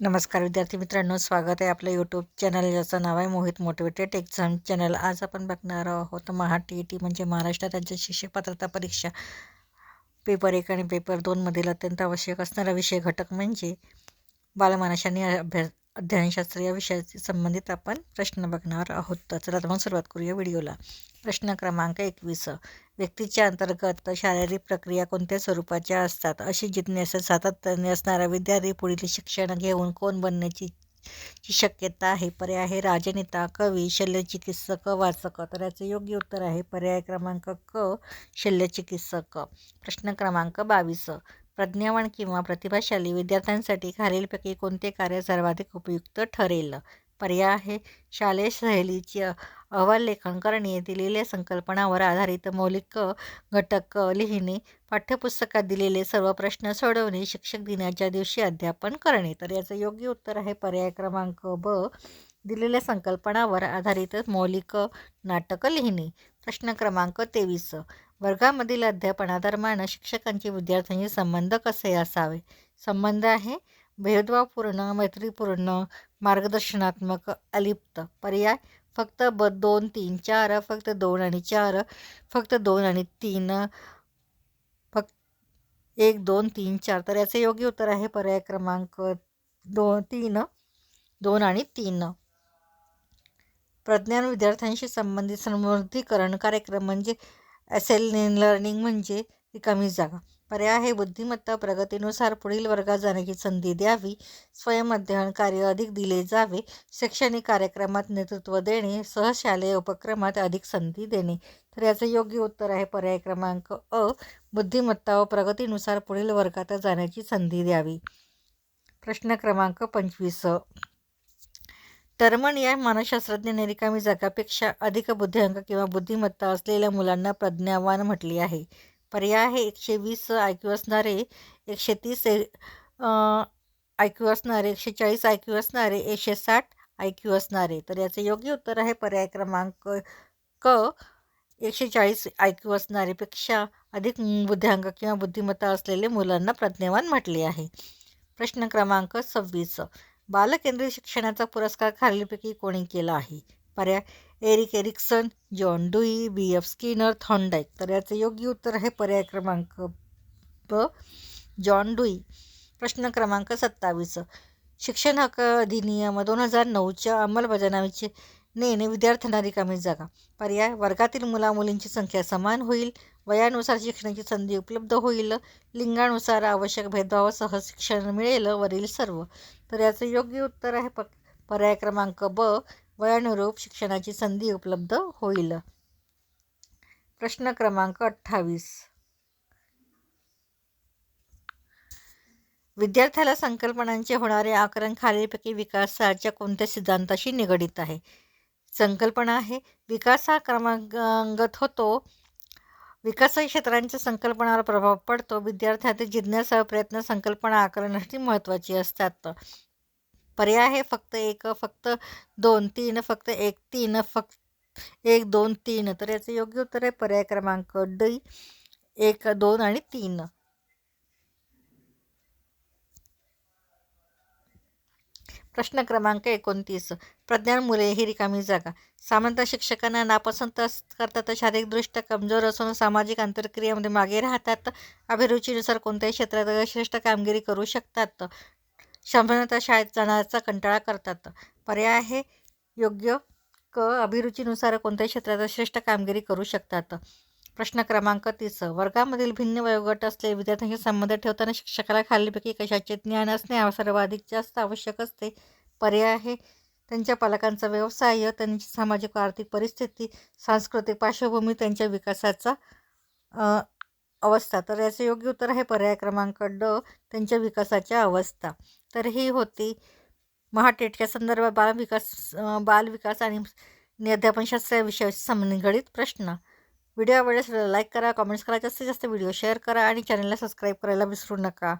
नमस्कार विद्यार्थी मित्रांनो स्वागत आहे आपलं यूट्यूब चॅनल ज्याचं नाव आहे मोहित मोटिवेटेड एक्झाम चॅनल आज आपण बघणार आहोत महा टी ई टी म्हणजे महाराष्ट्र राज्य शिक्षक पात्रता परीक्षा. पेपर एक आणि पेपर दोनमधील अत्यंत आवश्यक असणारा विषय घटक म्हणजे बालमानसाने आणि अभ्यास अध्ययनशास्त्र या विषयाशी संबंधित आपण प्रश्न बघणार आहोत. तर चला आपण सुरुवात करूया व्हिडिओला. प्रश्न क्रमांक एकवीस. व्यक्तीच्या अंतर्गत शारीरिक प्रक्रिया कोणत्या स्वरूपाच्या असतात? अशी जिज्ञासा सातत्याने असणारा विद्यार्थी पुढील शिक्षण घेऊन कोण बनण्याची ची शक्यता आहे? पर्याय आहे राजनेता कवी शल्यचिकित्सक वाचक. तर याचं योग्य उत्तर आहे पर्याय क्रमांक क शल्यचिकित्सक. प्रश्न क्रमांक बावीस. प्रज्ञावान किंवा प्रतिभाशाली विद्यार्थ्यांसाठी खालीलपैकी कोणते कार्य सर्वाधिक उपयुक्त ठरेल? पर्याय आहे. शालेय सहलीची अहवाल लेखन करणे दिलेल्या संकल्पनावर आधारित मौलिक घटक लिहिणे पाठ्यपुस्तकात दिलेले सर्व प्रश्न सोडवणे शिक्षक दिनाच्या दिवशी अध्यापन करणे. तर याचं योग्य उत्तर आहे पर्याय क्रमांक ब. दिलेल्या संकल्पनावर आधारित मौलिक नाटक लिहिणे. प्रश्न क्रमांक तेवीस. वर्गामधील अध्यापनादरम्यान शिक्षकांचे विद्यार्थ्यांचे संबंध कसे असावे? संबंध आहे भेदभावपूर्ण मैत्रीपूर्ण मार्गदर्शनात्मक अलिप्त. पर्याय? फक्त ब दोन तीन चार फक्त दोन आणि चार फक्त दोन आणि तीन फक्त एक दोन तीन चार. तर याचे योग्य उत्तर आहे पर्याय क्रमांक दोन तीन दोन आणि तीन. प्रज्ञान विद्यार्थ्यांशी संबंधित समृद्धीकरण कार्यक्रम म्हणजे एसेल लर्निंग म्हणजे रिकामी जागा. पर्याय आहे. बुद्धिमत्ता प्रगतीनुसार पुढील वर्गात जाण्याची संधी द्यावी. स्वयंअध्ययन कार्य अधिक दिले जावे. शैक्षणिक कार्यक्रमात नेतृत्व देणे. सहशालेय उपक्रमात अधिक संधी देणे. तर याचं योग्य उत्तर आहे पर्याय क्रमांक अ. बुद्धिमत्ता व प्रगतीनुसार पुढील वर्गात जाण्याची संधी द्यावी. प्रश्न क्रमांक पंचवीस टर्मन या मानसशास्त्रज्ञाने रिकामी जागापेक्षा अधिक बुद्धिअंक किंवा बुद्धिमत्ता असलेल्या मुलांना प्रज्ञावान म्हटले आहे. पर्याय आहे एकशे वीस आय क्यू असणारे एकशे तीस आय क्यू असणारे एकशे चाळीस आय क्यू असणारे एकशे साठ आय क्यू असणारे. तर याचे योग्य उत्तर आहे पर्याय क्रमांक क एकशे चाळीस आय क्यू असणारेपेक्षा अधिक बुद्ध्यांक किंवा बुद्धिमत्ता असलेले मुलांना प्रज्ञावान म्हटले आहे. प्रश्न क्रमांक सव्वीस. बालकेंद्रीय शिक्षणाचा पुरस्कार खालीलपैकी कोणी केला आहे? पर्याय Erik Erikson John Dewey B F Skinner Thorndike. तर याचं योग्य उत्तर आहे पर्याय क्रमांक ब जॉन डुई. प्रश्न क्रमांक सत्तावीस. शिक्षण हक्क अधिनियम दोन हजार नऊच्या अंमलबजावणीचे नेणे विद्यार्थ्यांना रिकामी जागा. पर्याय वर्गातील मुलामुलींची संख्या समान होईल वयानुसार शिक्षणाची संधी उपलब्ध होईल लिंगानुसार आवश्यक भेदभावासह शिक्षण मिळेल वरील सर्व. तर याचं योग्य उत्तर आहे प पर्याय क्रमांक ब वयानुरूप शिक्षणाची संधी उपलब्ध होईल. प्रश्न क्रमांक अठ्ठावीस. विद्यार्थ्याला संकल्पनांचे होणारे आकरण खालीलपैकी विकासाच्या कोणत्या सिद्धांताशी निगडित आहे? संकल्पना आहे विकास हा क्रमांगत होतो. विकास क्षेत्रांच्या संकल्पनावर प्रभाव पडतो. विद्यार्थ्यातील जिज्ञासा प्रयत्न संकल्पना आकलनासाठी महत्त्वाची असतात. पर्याय आहे. फक्त एक फक्त दोन तीन फक्त एक तीन फक्त एक दोन तीन. तर याचं योग्य उत्तर आहे पर्याय क्रमांक डी. एक दोन आणि तीन. प्रश्न क्रमांक एकोणतीस. प्रज्ञान मुले ही रिकामी जागा. सामान्यतः शिक्षकांना नापसंत करतात. शारीरिकदृष्ट्या कमजोर असून सामाजिक आंतरक्रियामध्ये मागे राहतात. अभिरुचीनुसार कोणत्याही क्षेत्रात श्रेष्ठ कामगिरी करू शकतात. सामान्यतः शाळेत जाण्याचा कंटाळा करतात. पर्याय आहे योग्य क अभिरुचीनुसार कोणत्याही क्षेत्रात श्रेष्ठ कामगिरी करू शकतात. प्रश्न क्रमांक तीस. वर्गामधील भिन्न वयोगट असलेले विद्यार्थ्यांशी संबंध ठेवताना शिक्षकाला खालीलपैकी कशाचे ज्ञान असणे सर्वाधिक जास्त आवश्यक असते. पर्याय आहे त्यांच्या पालकांचा व्यवसाय त्यांची सामाजिक आर्थिक परिस्थिती सांस्कृतिक पार्श्वभूमी त्यांच्या विकासाचा अवस्था. तर याचं योग्य उत्तर आहे पर्याय क्रमांक ड त्यांच्या विकासाच्या अवस्था. तर ही होती महाटेटच्या संदर्भात बालविकास बालविकास आणि अध्यापनशास्त्र या विषयाशी संबंधित प्रश्न. व्हिडिओ आवडल्यास लाईक करा कमेंट्स करा जास्तीत जास्त व्हिडिओ शेअर करा आणि चॅनलला सबस्क्राईब करायला विसरू नका.